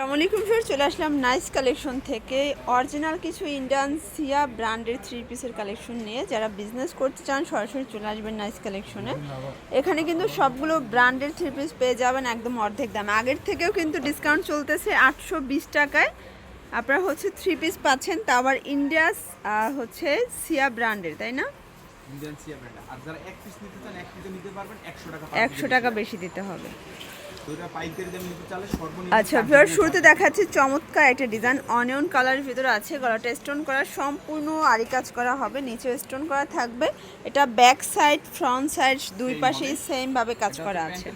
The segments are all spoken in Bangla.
আসসালামু আলাইকুম স্যার চলে আসলাম নাইস কালেকশন থেকে। অরিজিনাল কিছু ইন্ডিয়ান সিয়া ব্র্যান্ডের থ্রি পিসের কালেকশন নিয়ে। যারা বিজনেস করতে চান সরাসরি চলে আসবেন নাইস কালেকশনে। এখানে কিন্তু সবগুলো ব্র্যান্ডের থ্রি পিস পেয়ে যাবেন একদম অর্ধেক দামে। আগের থেকেও কিন্তু ডিসকাউন্ট চলতেছে আটশো বিশ টাকায়। আপনারা হচ্ছে থ্রি পিস পাচ্ছেন তা আবার ইন্ডিয়াস হচ্ছে সিয়া ব্র্যান্ডের তাই না? একশো টাকা বেশি দিতে হবে। আচ্ছা ভিউয়ার শুরুতে দেখাচ্ছি চমৎকার একটা ডিজাইন অনিয়ন কালারের ভিতরে আছে গলাটা স্টোন করা সম্পূর্ণ আরি কাজ করা হবে নিচে স্টোন করা থাকবে। এটা ব্যাক সাইড ফ্রন্ট সাইড দুই পাশেই। সেম ভাবে কাজ করা আছে।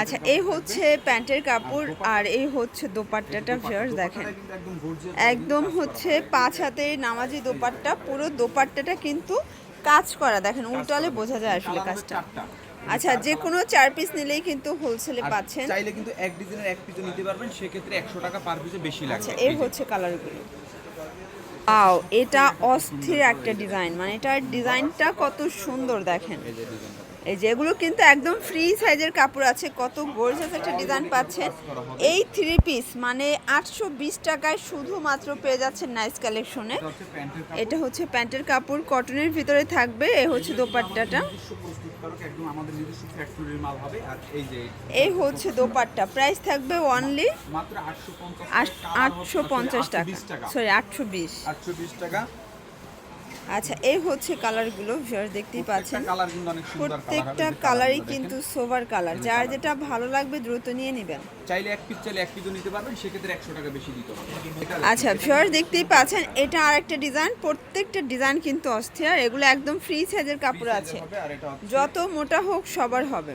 আচ্ছা এই হচ্ছে প্যান্টের কাপড় আর এই হচ্ছে দোপাট্টাটা দোপাট্টা, ভিউয়ার্স দেখেন। একদম হচ্ছে পাঁচ হাতে নামাজি দোপাট্টা পুরো দোপাট্টাটা কিন্তু কাজ করা। দেখেন উল্টালে বোঝা যায় আসলে কাজটা। আচ্ছা যে কোনো চার পিস নিলেই কিন্তু হোলসেলে পাচ্ছেন। চাইলে কিন্তু এক ডিজাইনের এক পিস নিতে পারবেন সেক্ষেত্রে একশো টাকা পার পিসে বেশি লাগছে আচ্ছা এই হচ্ছে কালারগুলো আও এটা অস্থির একটা ডিজাইন মানে এটার ডিজাইনটা কত সুন্দর দেখেন। এই যে ডিজাইনটা এই যে এগুলো কিন্তু একদম ফ্রি সাইজের কাপড় আছে কত গর্জিয়াস একটা ডিজাইন পাচ্ছেন। এই থ্রি পিস মানে আটশো বিশ টাকায় শুধুমাত্র পেয়ে যাচ্ছেন নাইস কালেকশনে এটা হচ্ছে প্যান্টের কাপড় কটনের ভিতরে থাকবে এ হচ্ছে দোপাট্টাটা। এই হচ্ছে দোপাট্টা প্রাইস থাকবে অনলি আটশো পঞ্চাশ টাকা। টাকা। সরি আটশো বিশ। আটশো বিশ টাকা। আচ্ছা এই হচ্ছে কালারগুলো ভিউয়ার দেখতেই পাচ্ছেন। প্রত্যেকটা কালারই কিন্তু সোভার কালার যার যেটা ভালো লাগবে দ্রুত নিয়ে নেবেন। চাইলে এক পিস চাইলে এক পিসও নিতে পারবেন সেক্ষেত্রে একশো টাকা বেশি দিতে হবে। আচ্ছা ভিউয়ার দেখতেই পাচ্ছেন এটা আরেকটা ডিজাইন প্রত্যেকটা ডিজাইন কিন্তু অস্থির এগুলো একদম ফ্রি সাইজের কাপড় আছে। আর যত মোটা হোক সবার হবে।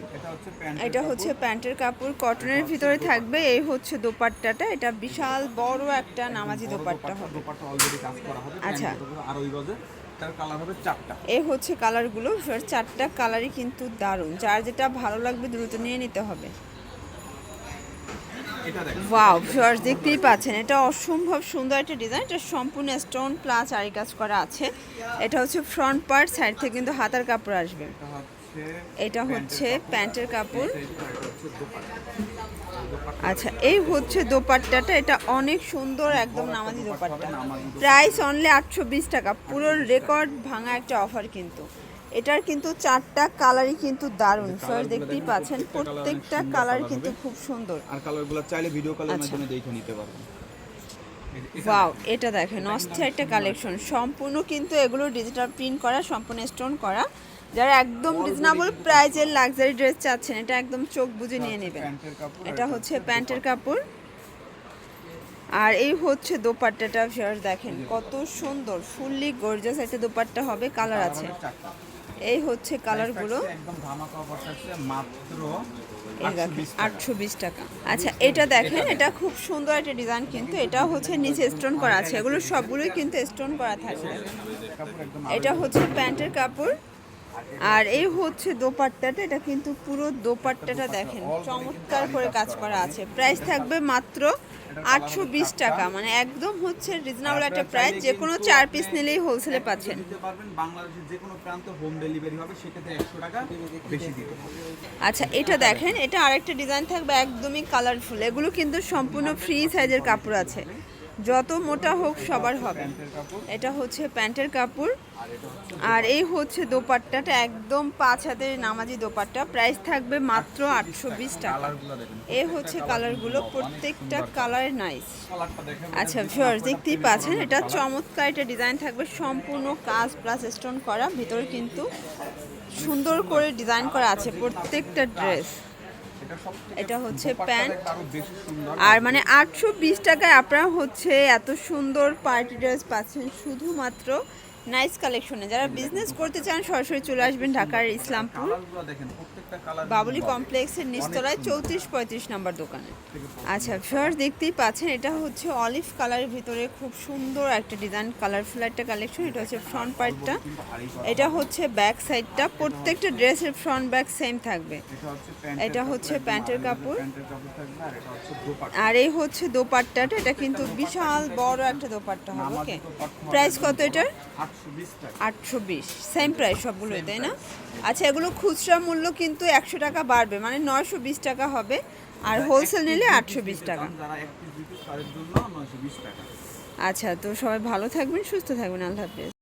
এটা হচ্ছে প্যান্টের কাপড়। কটনের ভিতরে থাকবে এই হচ্ছে দোপাট্টাটা। এটা বিশাল বড় একটা নামাজি দোপাট্টা হবে। আচ্ছা। আর ওই তার কালার হবে চারটা। এই হচ্ছে কালারগুলো চারটা কালারই কিন্তু দারুণ। যার যেটা ভালো লাগবে দ্রুত নিয়ে নিতে হবে। এটা ওয়াও ভিউয়ার্স দেখতেই পাচ্ছেন এটা অসম্ভব সুন্দর একটা ডিজাইন এটা সম্পূর্ণ স্টোন প্লাস আরি কাজ করা আছে। এটা হচ্ছে ফ্রন্ট পার্ট সাইড থেকে কিন্তু হাতার কাপড় আসবে। এটা হচ্ছে প্যান্টের কাপড়। আচ্ছা এই হচ্ছে দোপাট্টাটা। এটা অনেক সুন্দর একদম নামাজি দোপাট্টা। প্রাইস অনলি আটশো বিশ টাকা। পুরো রেকর্ড ভাঙা একটা অফার কিন্তু। এটার কিন্তু চারটা কালারই কিন্তু দারুণ। ফার্স্ট দেখতেই পাচ্ছেন প্রত্যেকটা কালার কিন্তু খুব সুন্দর। আর কালারগুলো চাইলে ভিডিও কলের আচ্ছা। মাধ্যমে দেখে নিতে পারবেন। ওয়াও এটা দেখেন অস্থির একটা কালেকশন সম্পূর্ণ কিন্তু এগুলো ডিজিটাল প্রিন্ট করা সম্পূর্ণ স্টোন করা। যারা একদম রিজনেবল প্রাইজের লাক্সারি ড্রেস চাচ্ছেন, এটা একদম চোখ বুজে নিয়ে নেবেন। এটা হচ্ছে প্যান্টের কাপড়। আর এই হচ্ছে দোপাট্টাটা ভিউয়ার্স দেখেন, কত সুন্দর ফুললি গর্জাস একটা দোপাট্টা হবে কালার আছে। এই হচ্ছে কালারগুলো আটশো বিশ টাকা। আচ্ছা এটা দেখেন, এটা খুব সুন্দর একটা ডিজাইন কিন্তু এটা হচ্ছে নিচে স্টোন করা আছে। এগুলো সবগুলোই কিন্তু স্টোন করা থাকবে। এটা হচ্ছে প্যান্টের কাপড়। আর এই হচ্ছে দোপাট্টাটা এটা কিন্তু পুরো দোপাট্টাটা দেখেন চমৎকার করে কাজ করা আছে। প্রাইস থাকবে মাত্র আটশো বিশ টাকা মানে একদম হচ্ছে রিজনেবল একটা প্রাইস যে কোনো চার পিস নিলেই হোলসেলে পাচ্ছেন। আচ্ছা এটা দেখেন এটা আরেকটা ডিজাইন থাকবে একদমই কালারফুল এগুলো কিন্তু সম্পূর্ণ ফ্রি সাইজের কাপড় আছে। যত মোটা হোক সবার হবে। এটা হচ্ছে প্যান্টের কাপড়। আর এটা এই হচ্ছে দোপাট্টাটা, একদম পাঁচ হাতের নামাজি দোপাট্টা। প্রাইস থাকবে মাত্র আটশো বিশ টাকা। এ হচ্ছে কালারগুলো, প্রত্যেকটা কালার নাইস আচ্ছা ভিউয়ার্স দেখতেই পাচ্ছেন, এটা চমৎকার একটা ডিজাইন থাকবে। সম্পূর্ণ কাজ প্লাস স্টোন করা। ভিতরে কিন্তু সুন্দর করে ডিজাইন করা আছে প্রত্যেকটা ড্রেস এটা হচ্ছে প্যান্ট। আর মানে আটশো বিশ টাকায় আপনারা হচ্ছে এত সুন্দর পার্টি ড্রেস পাচ্ছেন শুধুমাত্র নাইস কালেকশনে যারা বিজনেস করতে চান সরাসরি চলে আসবেন ঢাকার ইসলামপুর। বাবুলি কমপ্লেক্সের নিচতলায় চৌত্রিশ পঁয়ত্রিশ নম্বর দোকানে। আচ্ছা ফিওর দেখতেই পাচ্ছেন এটা হচ্ছে অলিভ কালারের ভিতরে খুব সুন্দর একটা ডিজাইন কালারফুল একটা কালেকশন এটা হচ্ছে ফ্রন্ট পার্টটা। এটা হচ্ছে ব্যাক সাইডটা প্রত্যেকটা ড্রেসের ফ্রন্ট ব্যাক সেম থাকবে। এটা হচ্ছে প্যান্টের কাপড়, আর এই হচ্ছে দোপাট্টাটা এটা কিন্তু বিশাল বড় একটা দোপাট্টা হবে ওকে প্রাইস কত এটার? 820 টাকা আটশো বিশ সেম প্রাইস সবগুলোই তাই না? আচ্ছা এগুলো খুচরা মূল্য কিন্তু একশো টাকা বাড়বে মানে নয়শো বিশ টাকা হবে আর হোলসেল নিলে আটশো বিশ টাকা। আচ্ছা তো সবাই ভালো থাকবেন সুস্থ থাকবেন আল্লাহ হাফেজ।